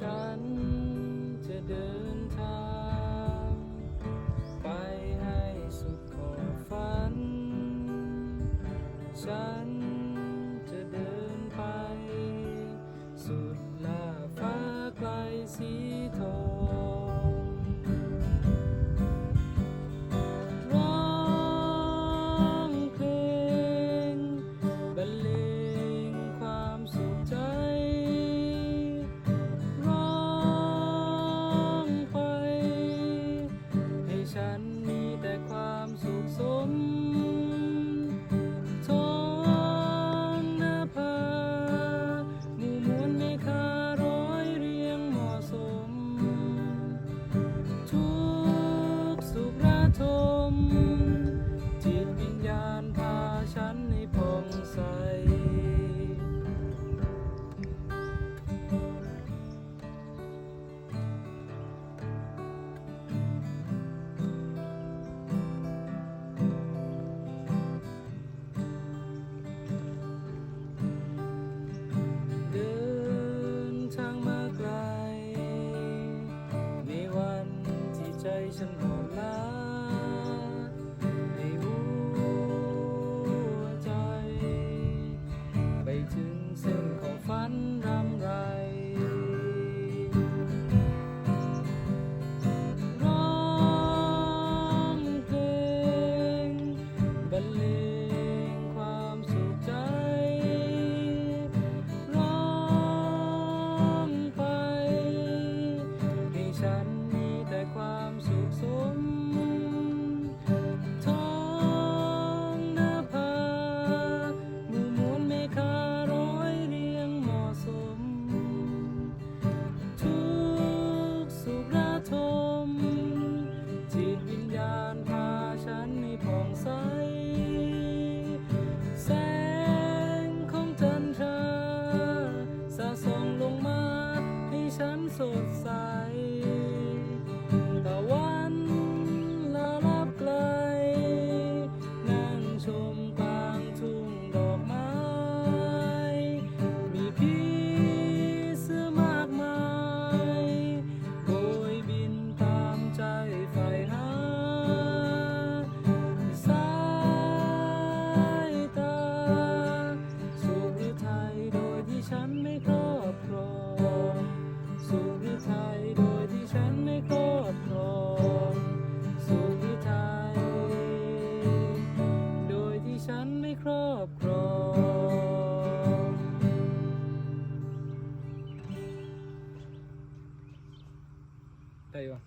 ฉันจะเดินทาง ใจฉันบอกลา ทม จิตวิญญาณพาฉันให้ผ่องใส แสงของจันทราสะส่องลงมาให้ฉันสดใส ฉันไม่ครอบครองสุวิทัยโดยที่ฉันไม่ครอบครองสุวิทัยโดยที่ฉันไม่ครอบครองได้ปะ